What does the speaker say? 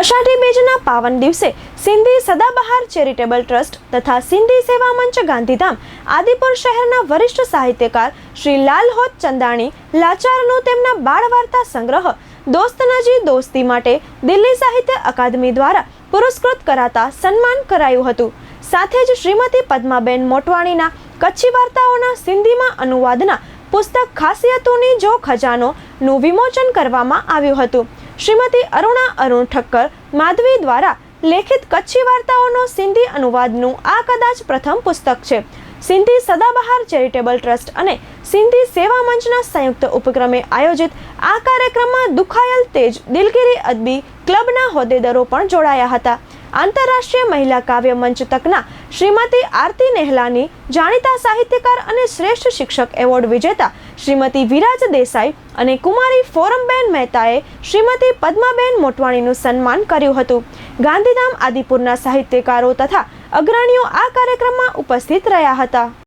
અષાઢી બીજના પાવન દિવસે સિંધી સદાબહાર ચેરિટેબલ ટ્રસ્ટ તથા સિંધી સેવા મંચ ગાંધીધામ, આદિપુર શહેરના વરિષ્ઠ સાહિત્યકાર શ્રી લાલહોત ચંદાણી લાચારનું તેમના બાળ વાર્તા સંગ્રહ, દોસ્ત નજી દોસ્તી માટે દિલ્હી સાહિત્ય અકાદમી દ્વારા પુરસ્કૃત કરાતા સન્માન કરાયું હતું. સાથે જ શ્રીમતી પદ્માબેન મોટવાણીના કચ્છી વાર્તાઓના સિંધીમાં અનુવાદના પુસ્તક ખાસિયતોની જો ખજાનો નું વિમોચન કરવામાં આવ્યું હતું. શ્રીમતી અરુણા અરુણ ઠક્કર માધવી દ્વારા લેખિત કચ્છી વાર્તાઓનો સિંધી અનુવાદનું આ કદાચ પ્રથમ પુસ્તક છે. સિંધી સદાબહાર ચેરિટેબલ ટ્રસ્ટ અને સિંધી સેવા મંચના સંયુક્ત ઉપક્રમે આયોજિત આ કાર્યક્રમમાં દુખાયલ તેજ દિલગીરી અદબી ક્લબના હોદ્દેદારો પણ જોડાયા હતા. આંતરરાષ્ટ્રીય મહિલા કાવ્ય મંચ તકના શ્રીમતી આરતી નેહલાની જાણીતા સાહિત્યકાર અને શ્રેષ્ઠ શિક્ષક એવોર્ડ વિજેતા શ્રીમતી વિરાજ દેસાઈ અને કુમારી ફોરમબેન મહેતાએ શ્રીમતી પદ્માબેન મોટવાણીનું સન્માન કર્યું હતું. ગાંધીધામ આદિપુરના સાહિત્યકારો તથા અગ્રણીઓ આ કાર્યક્રમમાં ઉપસ્થિત રહ્યા હતા.